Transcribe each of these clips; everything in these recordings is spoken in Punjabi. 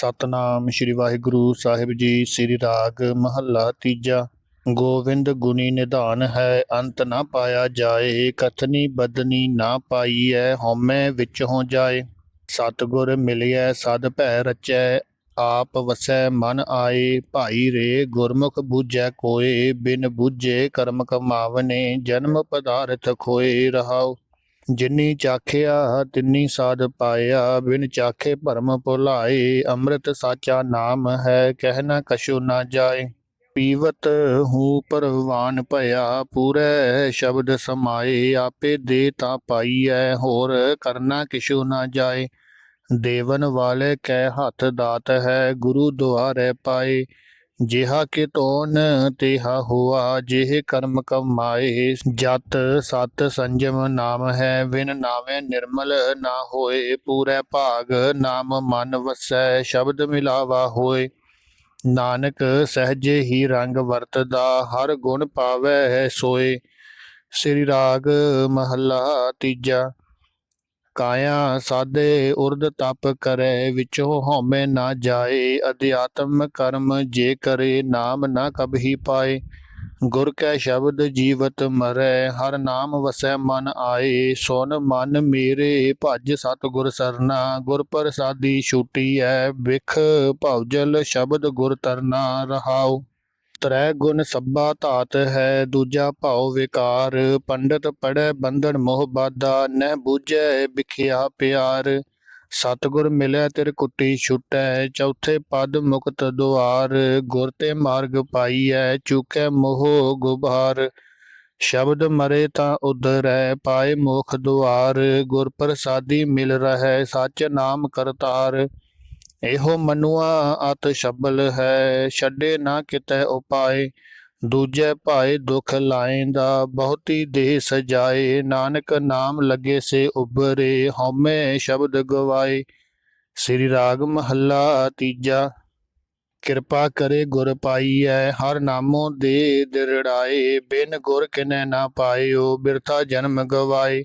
ਸਤਨਾਮ ਸ੍ਰੀ ਵਾਹਿਗੁਰੂ ਸਾਹਿਬ ਜੀ, ਸ੍ਰੀ ਰਾਗ ਮਹੱਲਾ ਤੀਜਾ। ਗੋਵਿੰਦ ਗੁਣੀ ਨਿਧਾਨ ਹੈ, ਅੰਤ ਨਾ ਪਾਇਆ ਜਾਏ, ਕਥਨੀ ਬਦਨੀ ਨਾ ਪਾਈਐ, ਹਉਮੈ ਵਿੱਚ ਹੋ ਜਾਏ। ਸਤਿਗੁਰ ਮਿਲਿਐ, ਸਦ ਭੈ ਰਚੈ, ਆਪ ਵਸੈ ਮਨ ਆਏ। ਭਾਈ ਰੇ, ਗੁਰਮੁਖ ਬੂਝੈ ਕੋਏ, ਬਿਨ ਬੂਝੇ ਕਰਮ ਕਮਾਵਨੇ, ਜਨਮ ਪਦਾਰਥ ਖੋਏ ਰਹਾਉ। ਜਿਨੀ ਚਾਖਿਆ, ਤਿੰਨੀ ਸਾਧ ਪਾਇਆ, ਬਿਨ ਚਾਖੇ ਭਰਮ ਭੁਲਾਏ। ਅੰਮ੍ਰਿਤ ਸਾਚਾ ਨਾਮ ਹੈ ਕਹਿਣਾ ਕਛੂ ਨਾ ਜਾਏ। ਪੀਵਤ ਹੂੰ ਪਰਵਾਨ ਭਇਆ, ਪੂਰੇ ਸ਼ਬਦ ਸਮਾਏ। ਆਪੇ ਦੇ ਤਾਂ ਪਾਈਐ, ਹੋਰ ਕਰਨਾ ਕਿਛੂ ਨਾ ਜਾਏ। ਦੇਵਨ ਵਾਲੇ ਕੈ ਹੱਥ ਦਾਤ ਹੈ, ਗੁਰੂ ਦੁਆਰੇ ਪਾਏ। ਜਿਹਾ ਕਿ ਤੋਨ ਤਿਹਾ ਹੁਆ, ਜਿਹ ਕਰਮ ਕਮਾਏ, ਜਤ ਸਤ ਸੰਜਮ ਨਾਮ ਹੈ ਵਿਨ ਨਾਵੇਂ ਨਿਰਮਲ ਨਾ ਹੋਏ, ਪੂਰੇ ਭਾਗ ਨਾਮ ਮਨ ਵਸੈ, ਸ਼ਬਦ ਮਿਲਾਵਾ ਹੋਏ। ਨਾਨਕ ਸਹਜੇ ਹੀ ਰੰਗ ਵਰਤਦਾ, ਹਰ ਗੁਣ ਪਾਵੈ ਸੋਏ। ਸ੍ਰੀ ਰਾਗ ਮਹੱਲਾ ਤੀਜਾ ਕਾਇਆ ਸਾਦੇ ਉਰਦ ਤਪ ਕਰੈ, ਵਿਚੋ ਹਉਮੈ ਨਾ ਜਾਏ। ਅਧਿਆਤਮ ਕਰਮ ਜੇ ਕਰੇ, ਨਾਮ ਨਾ ਕਬਹੀ ਪਾਏ। ਗੁਰ ਕੈ ਸ਼ਬਦ ਜੀਵਤ ਮਰੈ, ਹਰ ਨਾਮ ਵਸੈ ਮਨ ਆਏ। ਸੁਨ ਮਨ ਮੇਰੇ, ਭਜ ਸਤ ਗੁਰ ਸਰਨਾ। ਗੁਰ ਪ੍ਰਸਾਦੀ ਛੂਟੀ ਐ ਵਿਖ ਭਉਜਲ ਸ਼ਬਦ ਗੁਰ ਤਰਨਾ ਰਹਾਉ। ਤਰੈ ਗੁਣ ਸੱਬਾ ਧਾਤ ਹੈ, ਦੂਜਾ ਭਾਉ ਵਿਕਾਰ। ਪੰਡਤ ਪੜੈ ਬੰਧਨ ਮੋਹ ਬਾਧਾ, ਨਹਿ ਬੂਝੈ ਵਿਖਿਆ ਪਿਆਰ। ਸਤਿਗੁਰ ਮਿਲਿਆ ਤਿਰ ਕੁੱਟੀ ਛੁਟੈ, ਚੌਥੇ ਪਦ ਮੁਕਤ ਦੁਆਰ। ਗੁਰ ਤੇ ਮਾਰਗ ਪਾਈਐ, ਚੁਕੈ ਮੋਹ ਗੁਬਾਰ। ਸ਼ਬਦ ਮਰੇ ਤਾਂ ਉਧਰੈ, ਪਾਏ ਮੋਖ ਦੁਆਰ। ਗੁਰ ਪ੍ਰਸਾਦੀ ਮਿਲ ਰਹੈ, ਸੱਚ ਨਾਮ ਕਰਤਾਰ। ਇਹੋ ਮਨੁਆ ਅਤ ਸ਼ਬਲ ਹੈ, ਛੱਡੇ ਨਾ ਕਿਤੇ ਉਪਾਏ। ਦੂਜੇ ਭਾਏ ਦੁਖ ਲਾਏਂਦਾ, ਬਹੁਤੀ ਦੇਹ ਸਜਾਏ। ਨਾਨਕ ਨਾਮ ਲੱਗੇ ਸੇ ਉਬਰੇ ਹਉਮੈ ਸ਼ਬਦ ਗਵਾਏ। ਸ੍ਰੀ ਰਾਗ ਮਹੱਲਾ ਤੀਜਾ, ਕਿਰਪਾ ਕਰੇ ਗੁਰ ਪਾਈਐ, ਹਰ ਨਾਮੋ ਦੇ ਦਿਰੜਾਏ। ਬਿਨ ਗੁਰ ਕਿਨੈ ਨਾ ਪਾਇਓ, ਬਿਰਥਾ ਜਨਮ ਗਵਾਏ।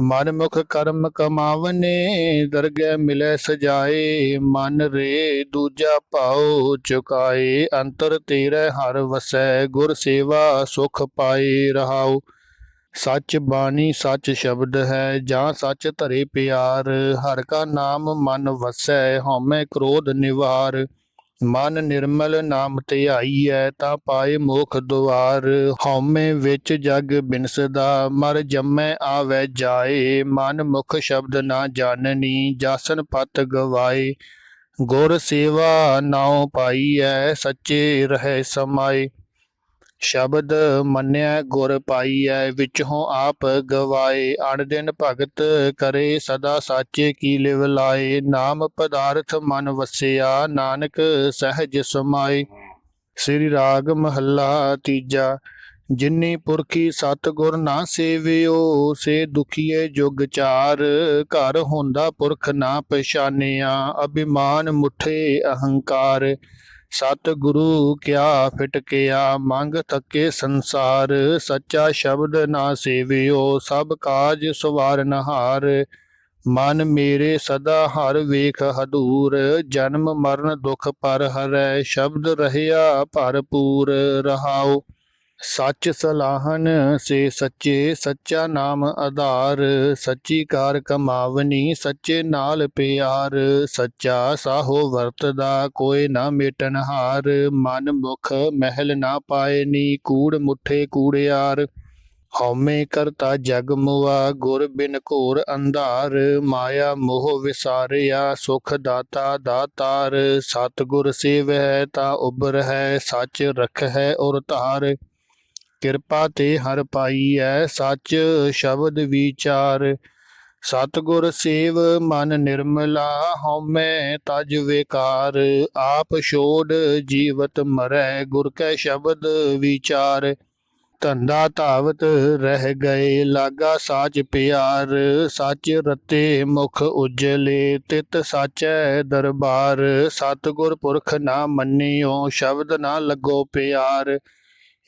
ਮਨ ਮੁਖ ਕਰਮ ਕਮਾਵਨੇ, ਦਰਗਹਿ ਮਿਲੈ ਸਜਾਏ, ਮਨ ਰੇ ਦੂਜਾ ਭਾਉ ਚੁਕਾਏ, ਅੰਤਰ ਤੇਰੇ ਹਰ ਵਸੈ, ਗੁਰ ਸੇਵਾ ਸੁਖ ਪਾਏ ਰਹਾਉ। ਸੱਚ ਬਾਣੀ, ਸੱਚ ਸ਼ਬਦ ਹੈ, ਜਾਂ ਸੱਚ ਧਰੇ ਪਿਆਰ, ਹਰ ਕਾ ਨਾਮ ਮਨ ਵਸੈ, ਹਉਮੈ ਕ੍ਰੋਧ ਨਿਵਾਰ। ਮਨ ਨਿਰਮਲ ਨਾਮ ਧਿਆਈਐ ਤਾਂ ਪਾਏ ਮੋਖ ਦੁਆਰ। ਹਉਮੈ ਵਿੱਚ ਜਗ ਬਿਨਸਦਾ, ਮਰ ਜੰਮੈ ਆਵੈ ਜਾਏ। ਮਨ ਮੁਖ ਸ਼ਬਦ ਨਾ ਜਾਣਨੀ, ਜਾਸਨ ਪਤ ਗਵਾਏ। ਗੁਰ ਸੇਵਾ ਨਾਉ ਪਾਈਐ, ਸੱਚੇ ਰਹੇ ਸਮਾਏ। ਸ਼ਬਦ ਮੰਨਿਆ ਗੁਰ ਪਾਈਐ, ਵਿਚੋਂ ਆਪ ਗਵਾਏ। ਅਣ ਦਿਨ ਭਗਤ ਕਰੇ ਸਦਾ ਸਾਚੇ ਕੀ ਲਿਵ ਲਾਏ। ਨਾਮ ਪਦਾਰਥ ਮਨ ਵਸਿਆ, ਨਾਨਕ ਸਹਿਜ ਸਮਾਏ। ਸ੍ਰੀ ਰਾਗ ਮਹੱਲਾ ਤੀਜਾ, ਜਿਨੀ ਪੁਰਖੀ ਸਤਗੁਰ ਨਾ ਸੇਵਿਓ, ਸੇ ਦੁਖੀਏ ਜੁਗ ਚਾਰ। ਘਰ ਹੁੰਦਾ ਪੁਰਖ ਨਾ ਪਛਾਨਿਆ, ਅਭਿਮਾਨ ਮੁਠੇ ਅਹੰਕਾਰ। ਸਤ ਗੁਰੂ ਕਿਆ ਫਿਟਕਿਆ ਮੰਗ ਤੱਕੇ ਸੰਸਾਰ, ਸੱਚਾ ਸ਼ਬਦ ਨਾ ਸੇਵਿਓ, ਸਭ ਕਾਜ ਸਵਾਰਨ ਹਾਰ ਮਨ ਮੇਰੇ ਸਦਾ ਹਰ ਵੇਖ ਹਦੂਰ, ਜਨਮ ਮਰਨ ਦੁਖ ਪਰ ਹਰੈ, ਸ਼ਬਦ ਰਹਿਆ ਭਰਪੂਰ ਰਹਾਓ ਸੱਚ ਸਲਾਹਨ ਸੇ ਸੱਚੇ, ਸੱਚਾ ਨਾਮ ਆਧਾਰ। ਸੱਚੀ ਕਾਰ ਕਮਾਵਨੀ, ਸੱਚੇ ਨਾਲ ਪਿਆਰ। ਸੱਚਾ ਸਾਹੋ ਵਰਤਦਾ, ਕੋਈ ਨਾ ਮੇਟਨ ਹਾਰ। ਮਨ ਮੁਖ ਮਹਿਲ ਨਾ ਪਾਏ ਨੀ, ਕੂੜ ਮੁਠੇ ਕੂੜਿਆਰ। ਹਉਮੈ ਕਰਤਾ ਜਗ ਮੁਆ, ਗੁਰ ਬਿਨ ਘੋਰ ਅੰਧਾਰ। ਮਾਇਆ ਮੋਹ ਵਿਸਾਰਿਆ, ਸੁਖ ਦਾਤਾ ਦਾਤਾਰ ਸਤਿਗੁਰ ਸੇਵੈ ਤਾ ਉਬਰ ਹੈ ਸੱਚ ਰਖੈ ਔਰ ਧਾਰ। ਕਿਰਪਾ ਤੇ ਹਰ ਪਾਈ ਪਾਈਐ, ਸੱਚ ਸ਼ਬਦ ਵਿਚਾਰ। ਸਤਿਗੁਰ ਸੇਵ ਮਨ ਨਿਰਮਲਾ ਹਉਮੈ ਤਜ ਵਿਕਾਰ। ਆਪ ਛੋੜ ਜੀਵਤ ਮਰੈ, ਗੁਰ ਕੈ ਸ਼ਬਦ ਵਿਚਾਰ। ਧੰਦਾ ਧਾਵਤ ਰਹਿ ਗਏ, ਲਾਗਾ ਸਾਚ ਪਿਆਰ। ਸੱਚ ਰਤੇ ਮੁਖ ਉਜਲੇ, ਤਿਤ ਸਾਚੈ ਦਰਬਾਰ। ਸਤਿਗੁਰ ਪੁਰਖ ਨਾ ਮੰਨਿਓ, ਸ਼ਬਦ ਨਾ ਲੱਗੋ ਪਿਆਰ।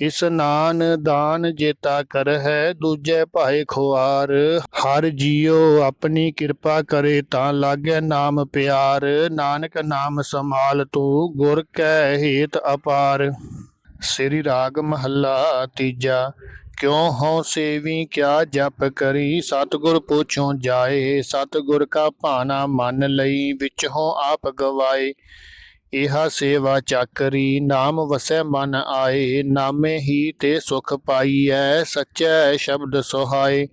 ਇਸਨਾਨ ਦਾਨ ਜੇਤਾ ਕਰ ਹੈ ਦੂਜੇ ਭਾਏ ਖੁਆਰ। ਹਰ ਜੀਉ ਆਪਣੀ ਕਿਰਪਾ ਕਰੇ, ਤਾਂ ਲਾਗੇ ਨਾਮ ਪਿਆਰ। ਨਾਨਕ ਨਾਮ ਸਮਾਲ ਤੂੰ, ਗੁਰ ਕੈ ਹੇਤ ਅਪਾਰ। ਸ੍ਰੀ ਰਾਗ ਮਹੱਲਾ ਤੀਜਾ, ਕਿਉ ਹਉ ਸੇਵੀ, ਕਿਆ ਜਪ ਕਰੀ? ਸਤਿਗੁਰ ਪੁੱਛੋ ਜਾਏ, ਸਤਿਗੁਰ ਕਾ ਭਾਣਾ ਮੰਨ ਲਈ, ਵਿੱਚ ਹੋ ਆਪ ਗਵਾਏ। ਇਹਾ ਸੇਵਾ ਚਾਕਰੀ, ਨਾਮ ਵਸੈ ਮਨ ਆਏ, ਨਾਮੇ ਹੀ ਤੇ ਸੁਖ ਪਾਈਐ, ਸਚੈ ਸ਼ਬਦ ਸੁਹਾਏ।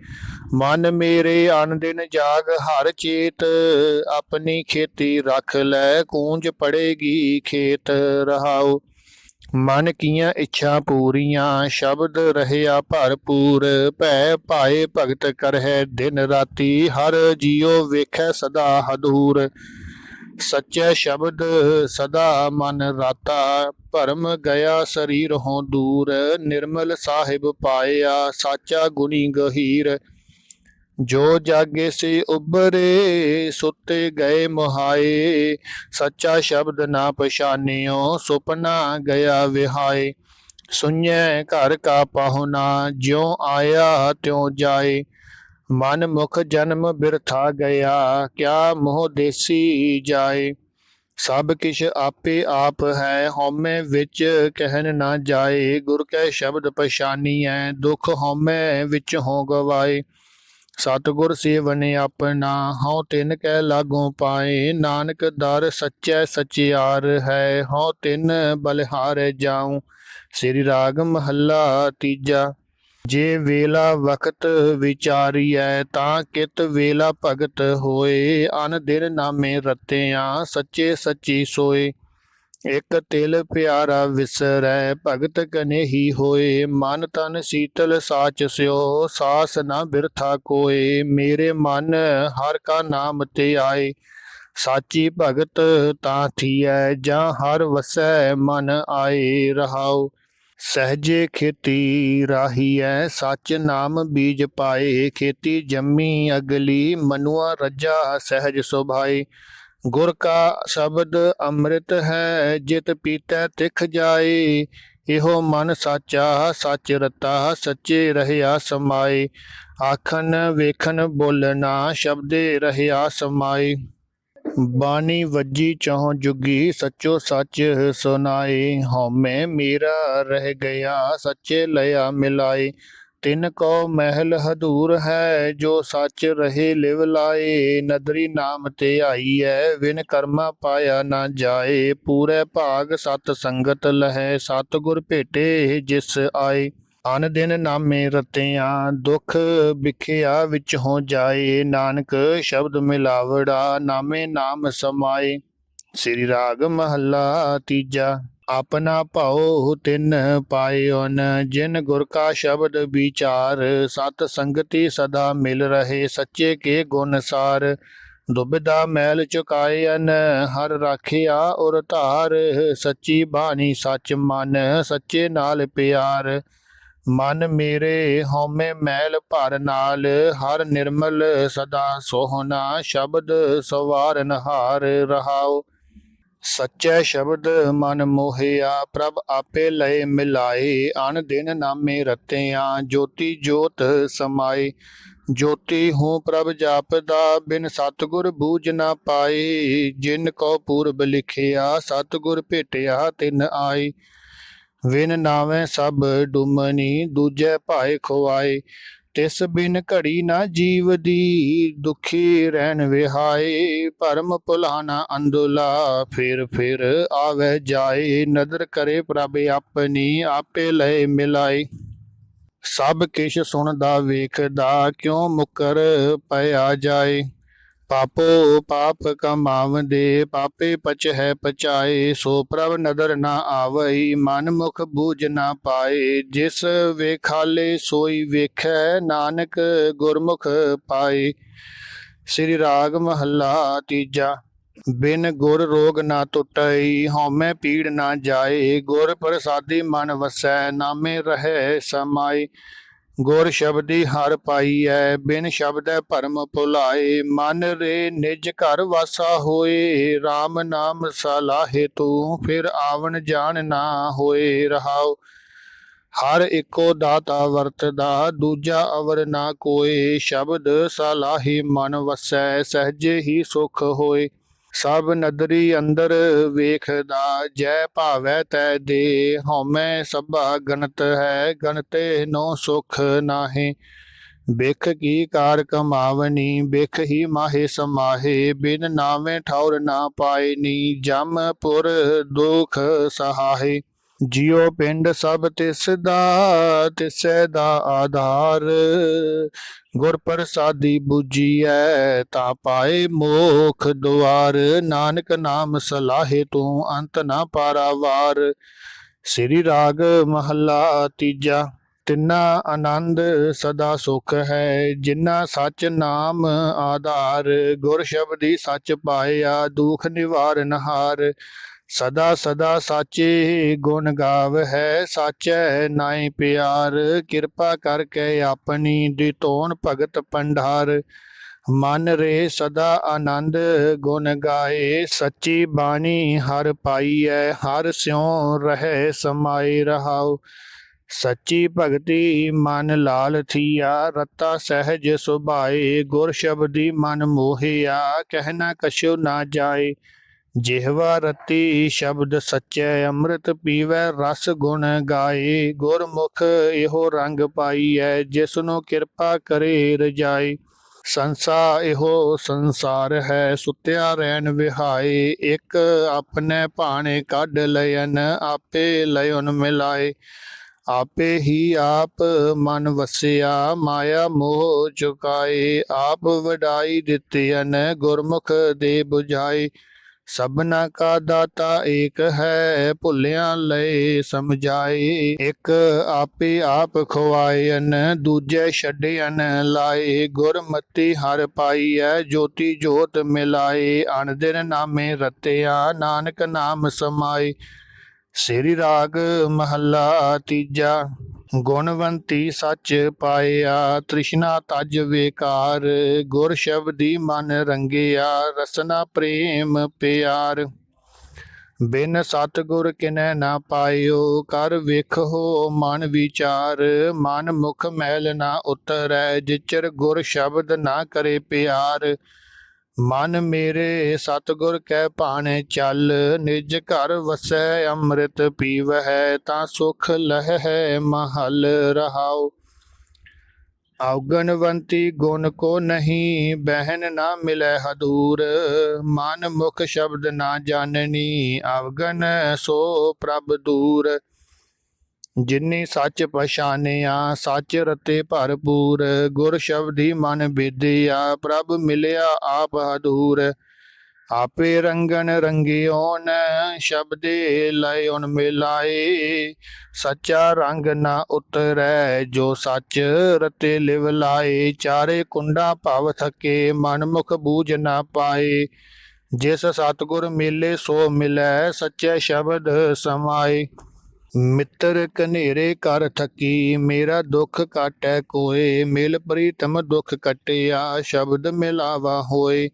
ਮਨ ਮੇਰੇ ਅਨ ਦਿਨ ਜਾਗ, ਹਰ ਚੇਤ ਆਪਣੀ ਖੇਤੀ ਰੱਖ ਲੈ, ਕੂੰਜ ਪੜੇਗੀ ਖੇਤ ਰਹਾਉ। ਮਨ ਕੀਆਂ ਇੱਛਾ ਪੂਰੀਆਂ, ਸ਼ਬਦ ਰਹਿਆ ਭਰਪੂਰ। ਭੈ ਭਾਏ ਭਗਤ ਕਰਹਿ ਦਿਨ ਰਾਤੀ, ਹਰ ਜੀਉ ਵੇਖੈ ਸਦਾ ਹਦੂਰ। ਸੱਚੇ ਸ਼ਬਦ ਸਦਾ ਮਨ ਰਾਤਾ। ਭਰਮ ਗਿਆ ਸਰੀਰ ਹੋਂ ਦੂਰ, ਨਿਰਮਲ ਸਾਹਿਬ ਪਾਇਆ ਸਾਚਾ ਗੁਣੀ ਗਹੀਰ। ਜੋ ਜਾਗੇ ਸੇ ਉਬਰੇ ਸੁੱਤੇ ਗਏ ਮੁਹਾਏ। ਸੱਚਾ ਸ਼ਬਦ ਨਾ ਪਛਾਨਿਓ, ਸੁਪਨਾ ਗਿਆ ਵਿਹਾਏ। ਸੁਣੈ ਘਰ ਕਾ ਪਾਹੁਨਾ ਜਿਉ ਆਇਆ ਤਿਉ ਜਾਏ। ਮਨ ਮੁਖ ਜਨਮ ਬਿਰਥਾ ਗਿਆ, ਕਿਆ ਮੋਹ ਦੇਸੀ ਜਾਏ? ਸਭ ਕਿਛ ਆਪੇ ਆਪ ਹੈ, ਹਉਮੈ ਵਿੱਚ ਕਹਿਣ ਨਾ ਜਾਏ। ਗੁਰ ਕੈ ਸ਼ਬਦ ਪਛਾਨੀ ਪਛਾਨੀਐ, ਦੁਖ ਹਉਮੈ ਵਿੱਚ ਹੋ ਗਵਾਏ। ਸਤਿਗੁਰ ਸੇਵਨ ਆਪਣਾ, ਹਉ ਤਿਨ ਕੈ ਲਾਗੋਂ ਪਾਏ। ਨਾਨਕ ਦਰ ਸੱਚੈ ਸਚਿਆਰ ਹੈ, ਹਉ ਤਿਨ ਬਲਿਹਾਰ ਜਾਉ। ਸ੍ਰੀ ਰਾਗ ਮਹੱਲਾ ਤੀਜਾ ਜੇ ਵੇਲਾ ਵਕਤ ਵਿਚਾਰੀਐ ਤਾਂ ਕਿਤ ਵੇਲਾ ਭਗਤ ਹੋਏ? ਅਨ ਦਿਨ ਨਾਮੇ ਰਤਿਆਂ, ਸੱਚੇ ਸੱਚੀ ਸੋਏ। ਇਕ ਤਿਲ ਪਿਆਰਾ ਵਿਸਰੈ, ਭਗਤ ਕਨੇਹੀ ਹੋਏ। ਮਨ ਤਨ ਸੀਤਲ ਸਾਚ ਸਿਓ, ਸਾਸ ਨਾ ਬਿਰਥਾ ਕੋਏ। ਮੇਰੇ ਮਨ ਹਰ ਕਾ ਨਾਮ ਤੇ ਆਏ। ਸਾਚੀ ਭਗਤ ਤਾਂ ਥੀਐ, ਜਾਂ ਹਰ ਵਸੈ ਮਨ ਆਏ। ਰਹਾਉ ਸਹਜੇ ਖੇਤੀ ਰਾਹੀਐ ਸੱਚ ਨਾਮ ਬੀਜ ਪਾਏ। ਖੇਤੀ ਜੰਮੀ ਅਗਲੀ, ਮਨੁਆ ਰੱਜਾ ਸਹਿਜ ਸੁਭਾਈ ਗੁਰ ਕਾ ਸ਼ਬਦ ਅੰਮ੍ਰਿਤ ਹੈ, ਜਿਤ ਪੀਤੈ ਤਿਖ ਜਾਏ। ਇਹੋ ਮਨ ਸਾਚਾ, ਸੱਚ ਰਤਾ, ਸੱਚੇ ਰਹਿਆ ਸਮਾਏ। ਆਖਣ ਵੇਖਣ ਬੋਲਣਾ, ਸ਼ਬਦੇ ਰਹਿਆ ਸਮਾਏ। ਬਾਣੀ ਵੱਜੀ ਚਹੁ ਜੁਗੀ, ਸੱਚੋ ਸੱਚ ਸੁਨਾਏ ਹਉਮੈ, ਮੇਰਾ ਰਹਿ ਗਿਆ ਸੱਚੇ ਲਿਆ ਮਿਲਾਏ। ਤਿਨ ਕੋ ਮਹਿਲ ਹਦੂਰ ਹੈ, ਜੋ ਸੱਚ ਰਹੇ ਲਿਵ ਲਾਏ। ਨਦਰੀ ਨਾਮ ਤੇ ਆਈ ਹੈ ਵਿਨ ਕਰਮਾ ਪਾਇਆ ਨਾ ਜਾਏ। ਪੂਰੇ ਭਾਗ ਸਤ ਸੰਗਤ ਲਹੈ, ਸਤਿਗੁਰ ਭੇਟੇ ਜਿਸ ਆਏ। ਅਨ ਦਿਨ ਨਾਮੇ ਰਤਿਆਂ, ਦੁਖ ਵਿਖਿਆ ਵਿੱਚ ਹੋ ਜਾਏ, ਨਾਨਕ ਸ਼ਬਦ ਮਿਲਾਵੜਾ, ਨਾਮੇ ਨਾਮ ਸਮਾਏ। ਸ੍ਰੀ ਰਾਗ ਮਹੱਲਾ ਤੀਜਾ, ਆਪਣਾ ਭਾਉ ਤਿਨ ਪਾਇਓਨ ਜਿਨ ਗੁਰ ਕਾ ਸ਼ਬਦ ਵਿਚਾਰ, ਸਤ ਸੰਗਤੀ ਸਦਾ ਮਿਲ ਰਹੇ, ਸੱਚੇ ਕੇ ਗੁਣ ਸਾਰ। ਦੁਬਿਧਾ ਮੈਲ ਚੁਕਾਇਨ ਹਰ ਰਾਖਿਆ ਔਰ ਧਾਰ, ਸੱਚੀ ਬਾਣੀ ਸੱਚ ਮਨ, ਸੱਚੇ ਨਾਲ ਪਿਆਰ। ਮਨ ਮੇਰੇ ਹਉਮੈ ਮੈਲ ਭਰ ਨਾਲ, ਹਰ ਨਿਰਮਲ ਸਦਾ ਸੋਹਣਾ ਸ਼ਬਦ ਸਵਾਰਨ ਹਾਰ ਰਹਾਉ। ਸੱਚੇ ਸ਼ਬਦ ਮਨ ਮੋਹਿਆ, ਪ੍ਰਭ ਆਪੇ ਲਏ ਮਿਲਾਏ। ਅਣ ਦਿਨ ਨਾਮੇ ਰਤਿਆਂ, ਜੋਤੀ ਜੋਤ ਸਮਾਏ। ਜੋਤੀ ਹੂੰ ਪ੍ਰਭ ਜਾਪਦਾ, ਬਿਨ ਸਤਗੁਰ ਬੂਝ ਨਾ ਪਾਈ ਜਿਨ ਕੋ ਪੂਰਬ ਲਿਖਿਆ, ਸਤਗੁਰ ਭੇਟਿਆ ਤਿਨ ਆਈ ਵਿਨ ਨਾਵੇਂ ਸਭ ਡੁਮਨੀ ਦੂਜੇ ਭਾਏ ਖਵਾਏ ਤਿਸ ਬਿਨ ਘੜੀ ਨਾ ਜੀਵ ਦੀ ਦੁਖੀ ਰਹਿਣ ਵਿਹਾਏ, ਭਰਮ ਭੁਲਾਣਾ ਅੰਦੁਲਾ, ਫਿਰ ਫਿਰ ਆਵੇ ਜਾਏ, ਨਦਰ ਕਰੇ ਪ੍ਰਭ ਆਪਣੀ, ਆਪੇ ਲਏ ਮਿਲਾਏ। ਸਭ ਕਿਛ ਸੁਣਦਾ ਵੇਖਦਾ, ਕਿਉ ਮੁਕਰ ਪਿਆ ਜਾਏ? ਪਾਪੋ ਪਾਪ ਕਮਾਵਦੇ ਪਾਪੇ ਪਚ ਹੈ ਪਚਾਏ, ਸੋ ਪ੍ਰਭ ਨਦਰ ਨਾ ਆਵਈ, ਮਨ ਮੁਖ ਬੂਝ ਨਾ ਪਾਏ। ਜਿਸ ਵੇਖਾਲੇ ਸੋਈ ਵੇਖੈ, ਨਾਨਕ ਗੁਰਮੁਖ ਪਾਏ। ਸ੍ਰੀ ਰਾਗ ਮਹੱਲਾ ਤੀਜਾ, ਬਿਨ ਗੁਰ ਰੋਗ ਨਾ ਟੁੱਟਈ, ਹਉਮੈ ਪੀੜ ਨਾ ਜਾਏ। ਗੁਰ ਪ੍ਰਸਾਦੀ ਮਨ ਵਸੈ, ਨਾਮੇ ਰਹੈ ਸਮਾਈ ਗੁਰ ਸ਼ਬਦੀ ਹਰ ਪਾਈਐ, ਬਿਨ ਸ਼ਬਦੈ ਭਰਮ ਭੁਲਾਏ, ਮਨ ਰੇ ਨਿਜ ਘਰ ਵਾਸਾ ਹੋਏ RAM ਨਾਮ ਸਲਾਹੇ ਤੂੰ, ਫਿਰ ਆਵਣ ਜਾਣ ਨਾ ਹੋਏ, ਰਹਾਉ। ਹਰ ਇੱਕੋ ਦਾਤਾ ਵਰਤਦਾ, ਦੂਜਾ ਅਵਰ ਨਾ ਕੋਏ, ਸ਼ਬਦ ਸਲਾਹੀ ਮਨ ਵਸੈ, ਸਹਜੇ ਹੀ ਸੁਖ ਹੋਏ। ਸਭ ਨਦਰੀ ਅੰਦਰ ਵੇਖਦਾ, ਜੈ ਭਾਵੈ ਤੈ ਦੇ ਹਉਮੈ ਸਭਾ ਗਣਤ ਹੈ, ਗਣਤੇ ਨੋ ਸੁਖ ਨਾਹੀ। ਬਿਖ ਕੀ ਕਾਰ ਕਮਾਵਨੀ ਬਿਖ ਹੀ ਮਾਹੇ ਸਮਾਹੇ, ਬਿਨ ਨਾਵੇਂ ਠੌਰ ਨਾ ਪਾਇਨੀ, ਜਮ ਪੁਰ ਦੁਖ ਸਹਾਏ ਜਿਉ ਪਿੰਡ ਸਭ ਤਿਸ ਦਾ, ਤਿਸੈ ਦਾ ਆਧਾਰ। ਗੁਰ ਪ੍ਰਸਾਦੀ ਬੁਝੀਐ, ਤਾ ਪਾਏ ਮੋਖ ਦੁਆਰ। ਨਾਨਕ ਨਾਮ ਸਲਾਹੇ ਤੂੰ ਅੰਤ ਨਾ ਪਾਰਾਵਾਰ। ਸ੍ਰੀ ਰਾਗ ਮਹੱਲਾ ਤੀਜਾ, ਤਿੰਨਾ ਆਨੰਦ ਸਦਾ ਸੁਖ ਹੈ ਜਿਨ੍ਹਾਂ ਸੱਚ ਨਾਮ ਆਧਾਰ। ਗੁਰ ਸ਼ਬਦੀ ਸੱਚ ਪਾਇਆ, ਦੁਖ ਨਿਵਾਰਨ ਹਾਰ। ਸਦਾ ਸਦਾ ਸਾਚੇ ਗੁਣ ਗਾਵ ਹੈ ਸਾਚੈ ਨਾਏ ਪਿਆਰ। ਕਿਰਪਾ ਕਰਕੇ ਆਪਣੀ ਦਿਤੋਣ ਭਗਤ ਪੰਡਾਰ ਮਨ ਰੇ ਸਦਾ ਆਨੰਦ ਗੁਣ ਗਾਏ, ਸੱਚੀ ਬਾਣੀ ਹਰ ਪਾਈਐ, ਹਰ ਸਿਉ ਰਹੇ ਸਮਾਈ ਰਹਾਉ। ਸੱਚੀ ਭਗਤੀ ਮਨ ਲਾਲ ਥੀਆ, ਰਤਾ ਸਹਿਜ ਸੁਭਾਏ, ਗੁਰ ਸ਼ਬਦੀ ਮਨ ਮੋਹਿਆ ਕਹਿਣਾ ਕਛੁ ਨਾ ਜਾਏ। ਜਿਹਵਾ ਰਤੀ ਸ਼ਬਦ ਸੱਚੇ, ਅੰਮ੍ਰਿਤ ਪੀਵੈ, ਰਸ ਗੁਣ ਗਾਏ। ਗੁਰਮੁਖ ਇਹੋ ਰੰਗ ਪਾਈਐ, ਜਿਸਨੂੰ ਕਿਰਪਾ ਕਰੇ ਰਜਾਈ ਸੰਸਾ ਇਹੋ ਸੰਸਾਰ ਹੈ, ਸੁਤਿਆ ਰਹਿਣ ਵਿਹਾਏ। ਇੱਕ ਆਪਣੇ ਭਾਣੇ ਕੱਢ ਲਇਨ, ਆਪੇ ਲਇਨ ਮਿਲਾਏ। ਆਪੇ ਹੀ ਆਪ ਮਨ ਵਸਿਆ, ਮਾਇਆ ਮੋਹ ਚੁਕਾਏ। ਆਪ ਵਡਾਈ ਦਿੱਤੀਨ ਗੁਰਮੁਖ ਦੇ 부ਝਾਈ ਸਭਨਾ ਕਾ ਦਾਤਾ ਏਕ ਹੈ, ਭੁੱਲਿਆਂ ਲਏ ਸਮਝਾਏ। ਇੱਕ ਆਪੇ ਆਪ ਖਵਾਇਨ ਦੂਜੇ ਛੱਡਿਆਨ ਲਾਏ। ਗੁਰਮਤੀ ਹਰ ਪਾਈਐ, ਜੋਤੀ ਜੋਤ ਮਿਲਾਏ। ਅਣਦਿਨ ਨਾਮੇ ਰਤਿਆ, ਨਾਨਕ ਨਾਮ ਸਮਾਏ। ਸ੍ਰੀ ਰਾਗ ਮਹੱਲਾ ਤੀਜਾ। ਗੁਣਵੰਤੀ ਸੱਚ ਪਾਇਆ, ਤ੍ਰਿਸ਼ਨਾ ਤਜ ਵੇਕਾਰ, ਗੁਰ ਸ਼ਬਦੀ ਮਨ ਰੰਗਿਆ, ਰਸਨਾ ਪ੍ਰੇਮ ਪਿਆਰ। ਬਿਨ ਸਤਗੁਰ ਕਿਨੈ ਨਾ ਪਾਇਓ, ਕਰ ਵੇਖੋ ਮਨ ਵਿਚਾਰ, ਮਨ ਮੁਖ ਮਹਿਲ ਨਾ ਉਤਰੈ, ਜਿਚਰ ਗੁਰ ਸ਼ਬਦ ਨਾ ਕਰੇ ਪਿਆਰ। ਮਨ ਮੇਰੇ ਸਤਗੁਰ ਕੈ ਭਾਣੇ ਚੱਲ, ਨਿਜ ਘਰ ਵਸੈ ਅੰਮ੍ਰਿਤ ਪੀਵਹਿ, ਤਾਂ ਸੁਖ ਲਹੈ ਮਹਲ ਰਹਾਉ। ਔਗਣਵੰਤੀ ਗੁਣ ਕੋ ਨਹੀਂ ਬਹਿਨ ਨਾ ਮਿਲੈ ਹਦੂਰ। ਮਨ ਮੁਖ ਸ਼ਬਦ ਨਾ ਜਾਣਨੀ ਅਵਗਨ ਸੋ ਪ੍ਰਭ ਦੂਰ। ਜਿਨੀ ਸੱਚ ਪਛਾਨਿਆ ਸੱਚ ਰਤੇ ਭਰਪੂਰ, ਗੁਰ ਸ਼ਬਦੀ ਮਨ ਬੇਦਿਆ ਪ੍ਰਭ ਮਿਲਿਆ ਆਪ ਹਦੂਰ ਆਪੇ ਰੰਗਨ ਰੰਗਿਓਨ, ਸ਼ਬਦੇ ਲਇਓਨ ਮਿਲਾਏ। ਸੱਚਾ ਰੰਗ ਨਾ ਉਤਰੈ, ਜੋ ਸੱਚ ਰਤੇ ਲਿਵ ਲਾਏ। ਚਾਰੇ ਕੁੰਡਾ ਭਵ ਥਕੇ ਮਨ ਮੁਖ ਬੂਝ ਨਾ ਪਾਏ। ਜਿਸ ਸਤਗੁਰ ਮਿਲੇ, ਸੋ ਮਿਲੈ, ਸੱਚੇ ਸ਼ਬਦ ਸਮਾਏ। ਮਿੱਤਰ ਕਨੇਰੇ ਕਰ ਥਕੀ, ਮੇਰਾ ਦੁੱਖ ਕਾਟੈ ਕੋਏ, ਮਿਲ ਪ੍ਰੀਤਮ ਦੁੱਖ ਕਟਿਆ, ਸ਼ਬਦ ਮਿਲਾਵਾ ਹੋਏ।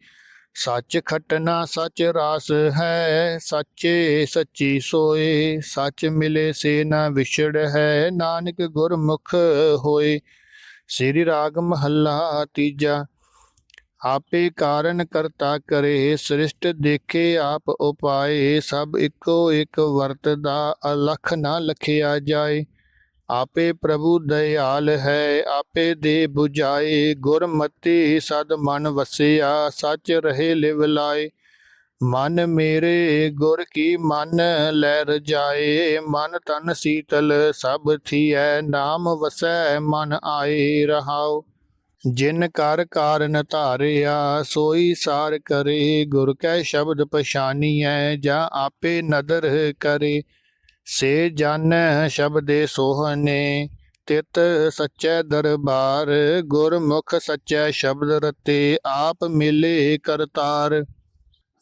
ਸੱਚ ਖਟਨਾ ਸੱਚ ਰਾਸ ਹੈ, ਸੱਚੇ ਸੱਚੀ ਸੋਏ। ਸੱਚ ਮਿਲੇ ਸੇ ਨਾ ਵਿਛੜ ਹੈ, ਨਾਨਕ ਗੁਰਮੁਖ ਹੋਏ। ਸ੍ਰੀ ਰਾਗ ਮਹੱਲਾ ਤੀਜਾ ਆਪੇ ਕਾਰਨ ਕਰਤਾ ਕਰੇ, ਸ੍ਰਿਸ਼ਟ ਦੇਖੇ ਆਪ ਉਪਾਏ, ਸਭ ਇੱਕੋ ਇੱਕ ਵਰਤਦਾ, ਅਲਖ ਨਾ ਲਖਿਆ ਜਾਏ। ਆਪੇ ਪ੍ਰਭੂ ਦਇਆਲ ਹੈ, ਆਪੇ ਦੇ 부ਝਾਏ ਗੁਰਮਤੀ ਸਦ ਮਨ ਵਸਿਆ, ਸੱਚ ਰਹੇ ਲਿਵ ਲਾਏ। ਮਨ ਮੇਰੇ, ਗੁਰ ਕੀ ਮਨ ਲੈ ਰਜਾਏ ਮਨ ਤਨ ਸੀਤਲ ਸਭ ਥੀਐ, ਨਾਮ ਵਸੈ ਮਨ ਆਏ ਰਹਾਓ ਜਿਨ ਕਰ ਕਾਰਨ ਧਾਰਿਆ, ਸੋਈ ਸਾਰ ਕਰੇ। ਗੁਰ ਕੈ ਸ਼ਬਦ ਪਛਾਨੀਐ, ਜਾਂ ਆਪੇ ਨਦਰ ਕਰੇ। ਸੇ ਜਾਣੈ ਸ਼ਬਦੇ ਸੋਹਨੇ, ਤਿਤ ਸੱਚੈ ਦਰਬਾਰ। ਗੁਰਮੁਖ ਸੱਚੈ ਸ਼ਬਦ ਰਤੇ, ਆਪ ਮਿਲੇ ਕਰਤਾਰ।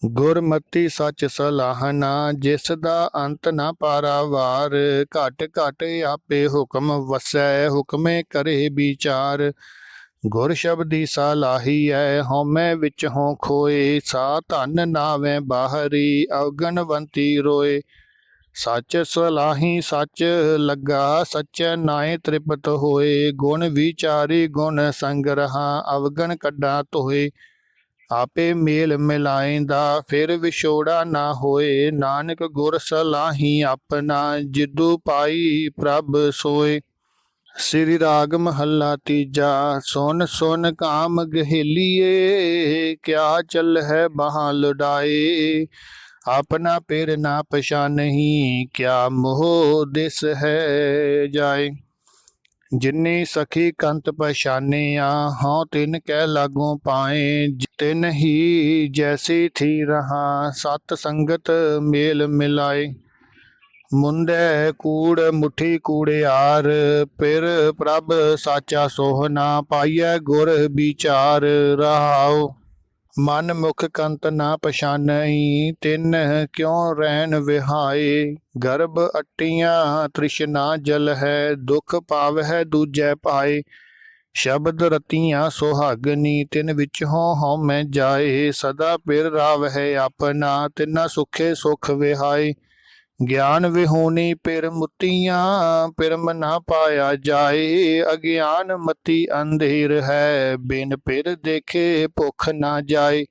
ਗੁਰਮਤੀ ਸੱਚ ਸਲਾਹਨਾ, ਜਿਸ ਦਾ ਅੰਤ ਨਾ ਪਾਰਾਵਾਰ ਘਟ ਘਟ ਆਪੇ ਹੁਕਮ ਵਸੈ, ਹੁਕਮੇ ਕਰੇ ਵਿਚਾਰ। ਗੁਰ ਸ਼ਬਦੀ ਸਲਾਹੀ ਐ, ਹਉਮੈ ਵਿੱਚ ਹੋਂ ਖੋਏ, ਸਾ ਧਨ ਨਾਵੇਂ ਬਾਹਰੀ ਅਵਗਣਵੰਤੀ ਰੋਏ। ਸੱਚ ਸਲਾਹੀ ਸੱਚ ਲੱਗਾ, ਸੱਚ ਨਾਏ ਤ੍ਰਿਪਤ ਹੋਏ। ਗੁਣ ਵਿਚਾਰੀ ਗੁਣ ਸੰਗਰਹਾ ਅਵਗਣ ਕੱਢਾ ਧੋਏ। ਆਪੇ ਮੇਲ ਮਿਲਾਇਂਦਾ, ਫਿਰ ਵਿਛੋੜਾ ਨਾ ਹੋਏ। ਨਾਨਕ ਗੁਰ ਸਲਾਹੀ ਆਪਣਾ, ਜਿਦੂ ਪਾਈ ਪ੍ਰਭ ਸੋਏ। ਸ੍ਰੀ ਰਾਗ ਮਹੱਲਾ ਤੀਜਾ ਸੁਨ ਸੁਨ ਕਾਮ ਗਹਿਲੀਏ, ਕਿਆ ਚੱਲ ਹੈ ਬਹਾ ਲੁਡਾਏ ਆਪਣਾ ਪੇਰ ਨਾ ਪਛਾਨਹੀ, ਕਿਆ ਮੋਹ ਦਿਸ ਹੈ ਜਾਏ? ਜਿਨੀ ਸਖੀ ਕੰਤ ਪਛਾਨਿਆ, ਹਉ ਤਿਨ ਕਹਿ ਲਾਗੋ ਪਾਏ। ਤਿਨ ਹੀ ਜੈਸੀ ਥੀ ਰਹਾ, ਸਤ ਸੰਗਤ ਮੇਲ ਮਿਲਾਏ। ਮੁੰਡੇ ਕੂੜ ਮੁਠੀ ਕੂੜਿਆਰ ਪਿਰ ਪ੍ਰਭ ਸਾਚਾ ਸੋਹਨਾ ਪਾਈਐ ਗੁਰ ਵਿਚਾਰ, ਰਹਾਉ ਮਨ ਮੁਖ ਕੰਤ ਨਾ ਪਛਾਨਈ, ਤਿੰਨ ਕਿਉ ਰਹਿਣ ਵਿਹਾਏ? ਗਰਭ ਅਟੀਆਂ ਤ੍ਰਿਸ਼ਨਾ ਜਲ ਹੈ, ਦੁਖ ਪਾਵਹਿ ਦੂਜੈ ਪਾਏ। ਸ਼ਬਦ ਰਤੀਆਂ ਸੁਹਾਗਨੀ ਤਿਨ ਵਿੱਚ ਹੋ ਹਉ ਮੈਂ ਜਾਏ। ਸਦਾ ਪਿਰ ਰਾਵ ਹੈ ਆਪਣਾ, ਤਿਨਾ ਸੁਖੇ ਸੁਖ ਵਿਹਾਏ। ਗਿਆਨ ਵਿਹੂਨੀ ਪਿਰ ਮੁਤੀਆਂ, ਪਿਰਮ ਨਾ ਪਾਇਆ ਜਾਏ, ਅਗਿਆਨ ਮਤੀ ਅੰਧੇਰ ਹੈ, ਬਿਨ ਪਿਰ ਦੇਖੇ ਭੁਖ ਨਾ ਜਾਏ।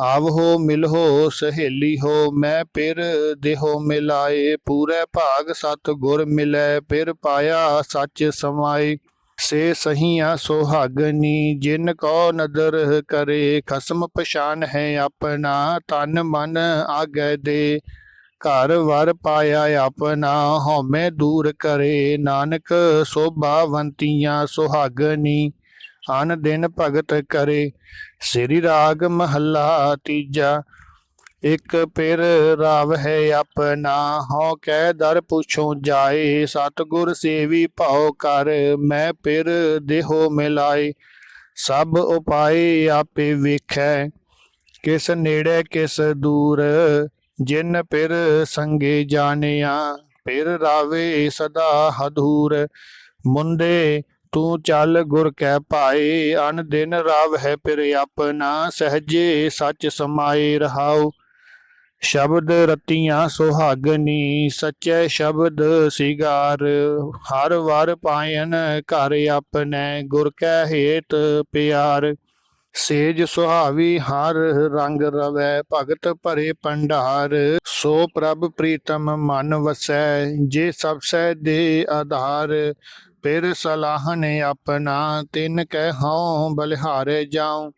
ਆਵਹੋ ਮਿਲਹੋ ਸਹੇਲੀ ਹੋ, ਮੈਂ ਪਿਰ ਦੇਹੋ ਮਿਲਾਏ, ਪੂਰੇ ਭਾਗ ਸਤ ਗੁਰ ਮਿਲੈ, ਪਿਰ ਪਾਇਆ ਸੱਚ ਸਮਾਏ। ਸੇ ਸਹੀਆਂ ਸੁਹਾਗਨੀ ਜਿਨ ਕੋ ਨਦਰ ਕਰੇ, ਖਸਮ ਪਛਾਨ ਹੈ ਆਪਣਾ ਤਨ ਮਨ ਆਗੇ ਦੇ। ਘਰ ਵਰ ਪਾਇਆ ਆਪਣਾ, ਹਉਮੈ ਦੂਰ ਕਰੇ। ਨਾਨਕ ਸੋਭਾਵੰਤੀਆਂ ਸੁਹਾਗਨੀ, ਅਨ ਦਿਨ ਭਗਤ ਕਰੇ। ਸ੍ਰੀ ਰਾਗ ਮਹੱਲਾ ਤੀਜਾ, ਇਕ ਪਿਰ ਰਾਵ ਹੈ ਆਪਣਾ। ਹਉ ਕਹਿ ਦਰ ਪੁੱਛੋ ਜਾਏ, ਸਤਗੁਰ ਸੇਵੀ ਭਾਉ ਕਰ। ਮੈਂ ਪਿਰ ਦੇਹੋ ਮਿਲਾਏ, ਸਭ ਉਪਾਏ ਆਪੇ ਵੇਖੈ। ਕਿਸ ਨੇੜੇ ਕਿਸ ਦੂਰ ਜਿਨ ਪਿਰ ਸੰਗੇ ਜਾਣਿਆ, ਪਿਰ ਰਾਵੇ ਸਦਾ ਹਦੂਰ ਮੁੰਡੇ, ਤੂੰ ਚੱਲ ਗੁਰ ਕੈ ਭਾਏ, ਅਨ ਦਿਨ ਰਾਵ ਹੈ ਪਿਰ ਆਪਣਾ, ਸਹਜੇ ਸੱਚ ਸਮਾਏ ਰਹਾਉ। ਸ਼ਬਦ ਰਤੀਆਂ ਸੁਹਾਗਨੀ ਸੱਚੇ ਸ਼ਬਦ ਸਿਗਾਰ। ਹਰ ਵਾਰ ਪਾਇਨ ਘਰ ਆਪਣੈ, ਗੁਰ ਕੈ ਹੇਤ ਪਿਆਰ। ਸੇਜ ਸੁਹਾਵੀ ਹਰ ਰੰਗ ਰਵੈ, ਭਗਤ ਭਰੇ ਪੰਡਾਰ ਸੋ ਪ੍ਰਭ ਪ੍ਰੀਤਮ ਮਨ ਵਸੈ, ਜੇ ਸਭ ਸੈ ਦੇ ਆਧਾਰ। ਫਿਰ ਸਲਾਹਨ ਆਪਣਾ, ਤਿਨ ਕਹਿ ਹਉ ਬਲਿਹਾਰੇ ਜਾਉ।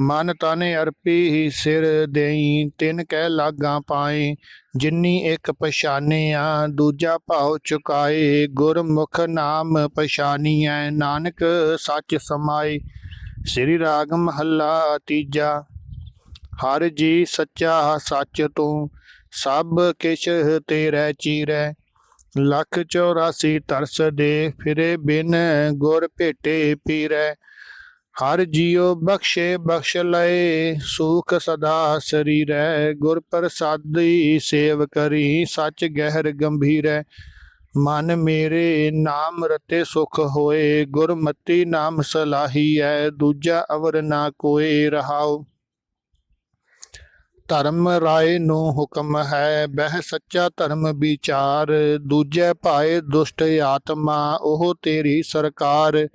ਮਨ ਤਨ ਅਰਪੀ ਸਿਰ ਦੇਈ, ਤਿਨ ਕਹਿ ਲਾਗਾ ਪਾਏ ਜਿਨੀ ਇੱਕ ਪਛਾਨਿਆ, ਦੂਜਾ ਭਾਉ ਚੁਕਾਏ। ਗੁਰਮੁਖ ਨਾਮ ਪਛਾਨੀਐ, ਨਾਨਕ ਸੱਚ ਸਮਾਏ। ਸ੍ਰੀ ਰਾਗ ਮਹੱਲਾ ਤੀਜਾ, ਹਰ ਜੀ ਸੱਚਾ ਸੱਚ ਤੂੰ, ਸਭ ਕਿਛ ਤੇਰੇ ਚੀਰੈ। ਲੱਖ 84 ਤਰਸ ਦੇ ਫਿਰੇ ਬਿਨ ਗੁਰ ਭੇਟੇ ਪੀਰੈ। ਹਰ ਜੀਉ ਬਖਸ਼ੇ ਬਖਸ਼ ਲਏ, ਸੁਖ ਸਦਾ ਸਰੀਰੈ। ਗੁਰ ਪ੍ਰਸਾਦੀ ਸੇਵ ਕਰੀ, ਸੱਚ ਗਹਿਰ ਗੰਭੀਰੈ। ਮਨ ਮੇਰੇ ਨਾਮ ਰਤੇ ਸੁਖ ਹੋਏ, ਗੁਰਮਤੀ ਨਾਮ ਸਲਾਹੀ ਹੈ ਦੂਜਾ ਅਵਰ ਨਾ ਕੋਈ ਰਹਾਉ। ਧਰਮ ਰਾਏ ਨੂੰ ਹੁਕਮ ਹੈ, ਬਹਿ ਸੱਚਾ ਧਰਮ ਵਿਚਾਰ, ਦੂਜੇ ਭਾਏ ਦੁਸ਼ਟ ਆਤਮਾ, ਉਹ ਤੇਰੀ ਸਰਕਾਰ।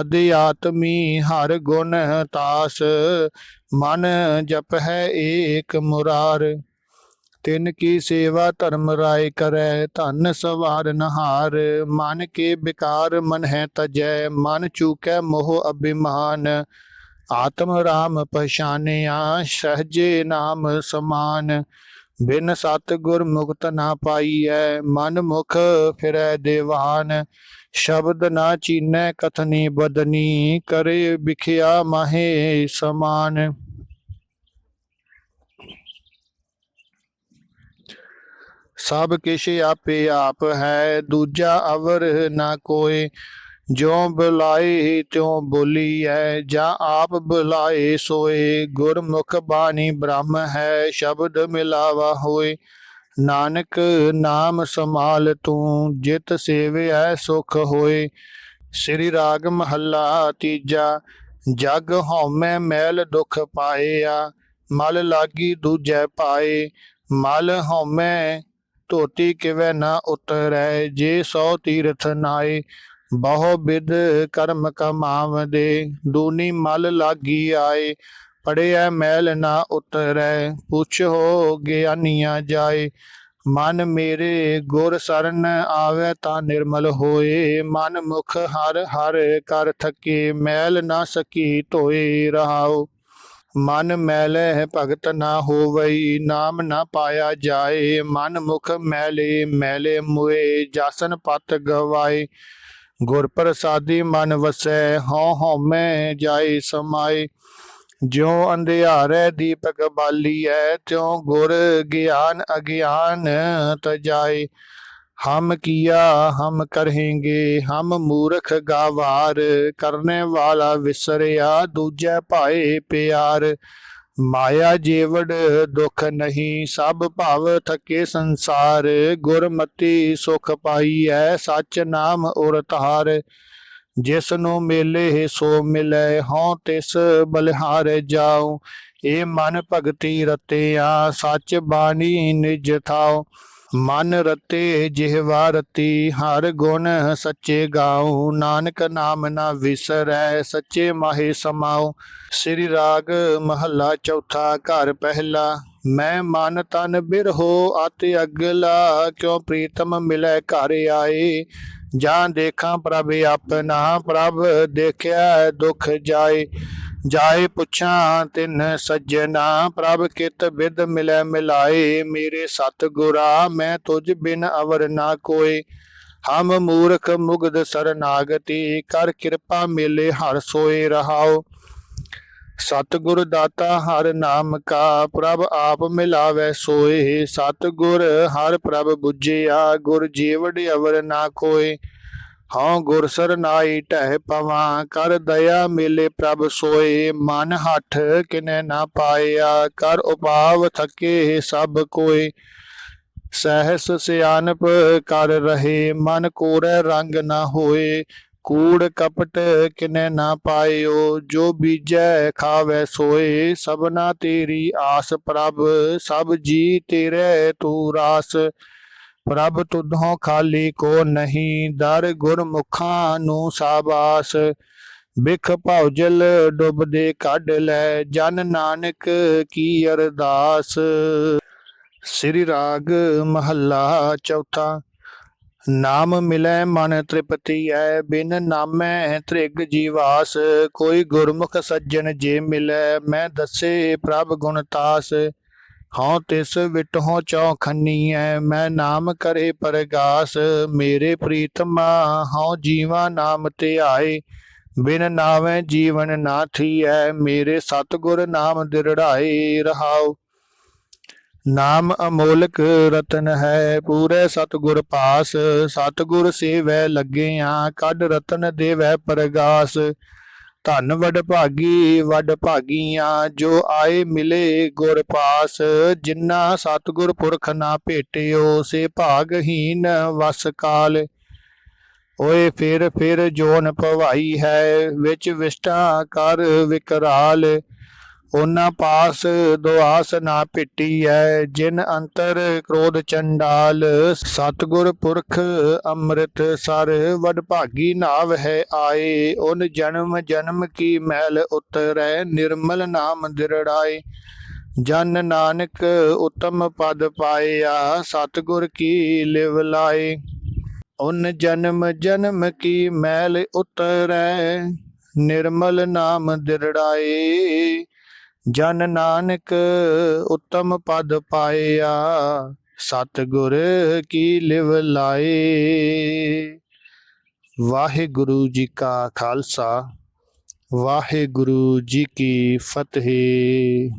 ਅਧਿਆਤਮੀ ਹਰ ਗੁਣ ਤਾਸ, ਮਨ ਜਪ ਹੈ ਏਕ ਮੁਰਾਰ। ਤਿਨ ਕੀ ਸੇਵਾ ਧਰਮ ਰਾਏ ਕਰੈ, ਧਨ ਸਵਾਰ ਨਹਾਰ, ਮਨ ਕੇ ਵਿਕਾਰ ਮਨ ਹੈ ਤਜੈ, ਮਨ ਚੂਕੈ ਮੋਹ ਅਭਿਮਾਨ। ਆਤਮ ਰਾਮ ਪਛਾਨਿਆ, ਸਹਜੇ ਨਾਮ ਸਮਾਨ। ਬਿਨ ਸਤ ਗੁਰ ਮੁਕਤ ਨਾ ਪਾਈਐ, ਮਨ ਮੁਖ ਫਿਰੈ ਦੇਵਾਨ। ਸ਼ਬਦ ਨਾ ਚੀਨੈ, ਕਥਨੀ ਬਦਨੀ, ਕਰੇ ਵਿਖਿਆ ਮਾਹੇ ਸਮਾਨ। ਸਭ ਕਿਛ ਆਪੇ ਆਪ ਹੈ, ਦੂਜਾ ਅਵਰ ਨਾ ਕੋਏ ਜੋ ਬੁਲਾਏ ਤਿਉ ਬੋਲੀਐ ਜਾਂ ਆਪ ਬੁਲਾਏ ਸੋਏ। ਗੁਰਮੁਖ ਬਾਣੀ ਬ੍ਰਹਮ ਹੈ, ਸ਼ਬਦ ਮਿਲਾਵਾ ਹੋਏ। ਨਾਨਕ ਨਾਮ ਸਮਾਲ ਤੂੰ, ਜਿਤ ਸੇਵਿਐ ਸੁਖ ਹੋਏ। ਸ੍ਰੀ ਰਾਗ ਮਹੱਲਾ ਤੀਜਾ, ਜਗ ਹਉਮੈ ਮੈਲ ਦੁਖ ਆ ਮਲ ਲਾਗੀ ਦੂਜੈ ਪਾਏ, ਮਲ ਹਉਮੈ ਧੋਤੀ ਕਿਵੇਂ ਨਾ ਉਤਰੈ ਜੇ ਸੋ ਤੀਰਥ ਨਾਏ, ਬਹੁ ਬਿਦ ਕਰਮ ਕਮਾਵਦੇ, ਦੂਨੀ ਮਲ ਲਾਗੀ ਆਏ ਪੜਿਆ ਮੈਲ ਨਾ ਉਤਰੈ ਹੋ ਗਿਆਨੀਆਂ ਜਾਏ, ਮਨ ਮੇਰੇ ਗੁਰ ਸਰਨ ਆਵੇ ਤਾਂ ਨਿਰਮਲ ਹੋਏ, ਮਨ ਮੁਖ ਹਰ ਹਰ ਕਰ ਥਕੇ, ਮੈਲ ਨਾ ਸਕੀ ਧੋਏ, ਰਹਾਉ ਮਨ ਮੈਲੇ ਭਗਤ ਨਾ ਹੋਵਈ, ਨਾਮ ਨਾ ਪਾਇਆ ਜਾਏ। ਮਨ ਮੁਖ ਮੈਲੇ ਮੈਲੇ ਮੁਏ, ਜਾਸਨ ਪਤ ਗਵਾਏ। ਗੁਰ ਪ੍ਰਸਾਦੀ ਮਨ ਵਸੈ, ਹਉ ਹਉਮੈ ਜਾਏ ਸਮਾਏ। ਜਿਉ ਅੰਧਿਆਰੇ ਦੀਪਕ ਬਾਲੀਐ, ਤਿਉ ਗੁਰ ਗਿਆਨ ਅਗਿਆਨ ਤਜਾਏ हम किया हम करेंगे हम मूर्ख गावार करने वाला विसरिया दूजे पाए प्यार ਮਾਇਆ ਜੀਵੜ ਦੁਖ ਨਹੀਂ, ਸਭ ਭਵ ਥਕੇ ਸੰਸਾਰ। ਗੁਰਮਤੀ ਸੁਖ ਪਾਈ ਐ ਸਚ ਨਾਮ ਉਰ ਤਹਾਰ ਜਿਸ ਨੂੰ ਮੇਲੇ ਸੋ ਮਿਲੈ, ਹਉ ਤਿਸ ਬਲਿਹਾਰ ਜਾਉ। ਏ ਮਨ ਭਗਤੀ ਰਤਿਆ, ਸਚ ਬਾਣੀ ਨਿਜ ਥਾਉ। ਮਨ ਰਤੇ ਜਿਹਵਾ ਰਤੀ ਹਰ ਗੁਣ ਸੱਚੇ ਗਾਉ। ਨਾਨਕ ਨਾਮ ਨਾ ਵਿਸਰੈ, ਸੱਚੇ ਮਾਹੇ ਸਮਾਉ। ਸ੍ਰੀ ਰਾਗ ਮਹੱਲਾ ਚੌਥਾ, ਘਰ ਪਹਿਲਾ। ਮੈਂ ਮਨ ਤਨ ਬਿਰਹੋ ਅਤਿ ਅਗਲਾ। ਕਿਉ ਪ੍ਰੀਤਮ ਮਿਲੈ ਘਰ ਆਏ। ਜਾਂ ਦੇਖਾਂ ਪ੍ਰਭ ਆਪਣਾ, ਪ੍ਰਭ ਦੇਖਿਆ ਦੁਖ ਜਾਏ। ਜਾਏ ਪੁੱਛਾਂ ਤਿਨ ਸੱਜਣਾ, ਪ੍ਰਭ ਕਿਤ ਬਿਦ ਮਿਲੈ ਮਿਲਾਏ, ਮੇਰੇ ਸਤ ਗੁਰਾ ਮੈਂ ਤੁਝ ਬਿਨ ਅਵਰ ਨਾ ਕੋਏ। ਹਮ ਮੂਰਖ ਮੁਗਧ ਸਰਨਾਗਤੀ, ਕਰ ਕਿਰਪਾ ਮਿਲੇ ਹਰ ਸੋਏ ਰਹਾਓ। ਸਤਿਗੁਰ ਦਾਤਾ ਹਰ ਨਾਮ ਕਾ, ਪ੍ਰਭ ਆਪ ਮਿਲਾਵੇ ਸੋਏ। ਸਤਿਗੁਰ ਹਰ ਪ੍ਰਭ 부ਜਿਆ ਗੁਰ ਜੀਵੜ ਅਵਰ ਨਾ ਕੋਏ। ਹਉ ਗੁਰ ਸਰਨਾਈ ਟਹਿ ਪਵਾਂ, ਕਰ ਦਇਆ ਮੇਲੇ ਪ੍ਰਭ ਸੋਏ, ਮਨ ਹੱਠ ਕਿਨੈ ਨਾ ਪਾਇਆ, ਕਰ ਉਪਾਵ ਥਕੇ ਸਭ ਕੋਏ। ਸਹਿਸ ਸਿਆਨਪ ਕਰ ਰਹੇ, ਮਨ ਕੋਰੇ ਰੰਗ ਨਾ ਹੋਏ, ਕੂੜ ਕਪਟ ਕਿਨੈ ਨਾ ਪਾਇਓ, ਜੋ ਬੀਜੈ ਖਾਵੇ ਸੋਏ। ਸਭਨਾ ਤੇਰੀ ਆਸ ਪ੍ਰਭ, ਸਭ ਜੀ ਤੇਰੇ ਤੂੰ ਰਾਸ। ਪ੍ਰਭ ਤੁਧੋਂ ਖਾਲੀ ਕੋ ਨਹੀਂ, ਦਰ ਗੁਰਮੁਖਾਂ ਨੂੰ ਸਾਬਾਸ। ਬਿਖ ਭੌਜਲ ਡੁੱਬਦੇ ਕੱਢ ਲੈ, ਜਨ ਨਾਨਕ ਕੀ ਅਰਦਾਸ। ਸ੍ਰੀ ਰਾਗ ਮਹੱਲਾ ਚੌਥਾ, ਨਾਮ ਮਿਲੈ ਮਨ ਤ੍ਰਿਪਤੀ ਐ, ਬਿਨ ਨਾਮੈ ਤ੍ਰਿਗ ਜੀਵਾਸ। ਕੋਈ ਗੁਰਮੁਖ ਸੱਜਣ ਜੇ ਮਿਲੈ, ਮੈਂ ਦੱਸੇ ਪ੍ਰਭ ਗੁਣ ਤਾਸ। ਹਉ ਤਿਸ ਵਿਟਹੁ ਚੌਖੰਨੀ ਐ, ਮੈਂ ਨਾਮ ਕਰੇ ਪਰਗਾਸ, ਮੇਰੇ ਪ੍ਰੀਤਮਾ, ਹਉ ਜੀਵਾ ਨਾਮ ਤੇ ਆਏ। ਬਿਨ ਨਾਵੇਂ ਜੀਵਨ ਨਾ ਥੀਐ, ਮੇਰੇ ਸਤਿਗੁਰ ਨਾਮ ਦਿਰੜਾਏ, ਰਹਾਉ। ਨਾਮ ਅਮੋਲਕ ਰਤਨ ਹੈ, ਪੂਰੇ ਸਤਿਗੁਰ ਪਾਸ, ਸਤਿਗੁਰ ਸੇਵੈ ਲੱਗਿਆ, ਕੱਢ ਰਤਨ ਦੇਵੈ ਪਰਗਾਸ। ਧਨ ਵਡ ਭਾਗੀ, ਵਡ ਭਾਗੀਆਂ, ਜੋ ਆਏ ਮਿਲੇ ਗੁਰ ਪਾਸ, ਜਿਨ੍ਹਾਂ ਸਤਿਗੁਰ ਪੁਰਖ ਨਾ ਭੇਟਿਓ, ਸੇ ਭਾਗਹੀਨ ਵਸ ਕਾਲ। ਓਏ ਫਿਰ ਫਿਰ ਜੋਨ ਭਵਾਈ ਹੈ, ਵਿੱਚ ਵਿਸ਼ਟਾ ਕਰ ਵਿਕਰਾਲ। ਉਹਨਾਂ ਪਾਸ ਦੁਆਸ ਨਾ ਪਿੱਟੀ ਐ ਜਿਨ ਅੰਤਰ ਕ੍ਰੋਧ ਚੰਡਾਲ, ਸਤਗੁਰ ਪੁਰਖ ਅੰਮ੍ਰਿਤ ਸਰ, ਵਡ ਭਾਗੀ ਨਾਵ ਹੈ ਆਏ, ਉਨ ਜਨਮ ਜਨਮ ਕੀ ਮੈਲ ਉਤਰੈ, ਨਿਰਮਲ ਨਾਮ ਦਿਰੜਾਏ। ਜਨ ਨਾਨਕ ਉਤਮ ਪਦ ਪਾਇਆ, ਸਤਗੁਰ ਕੀ ਲਿਵ ਲਾਏ। ਉਨ ਜਨਮ ਜਨਮ ਕੀ ਮੈਲ ਉਤਰੈ, ਨਿਰਮਲ ਨਾਮ ਦਿਰੜਾਏ। ਜਨ ਨਾਨਕ ਉੱਤਮ ਪਦ ਪਾਇਆ, ਸਤਿਗੁਰ ਕੀ ਲਿਵ ਲਾਏ। ਵਾਹਿਗੁਰੂ ਜੀ ਕਾ ਖਾਲਸਾ, ਵਾਹਿਗੁਰੂ ਜੀ ਕੀ ਫਤਿਹ।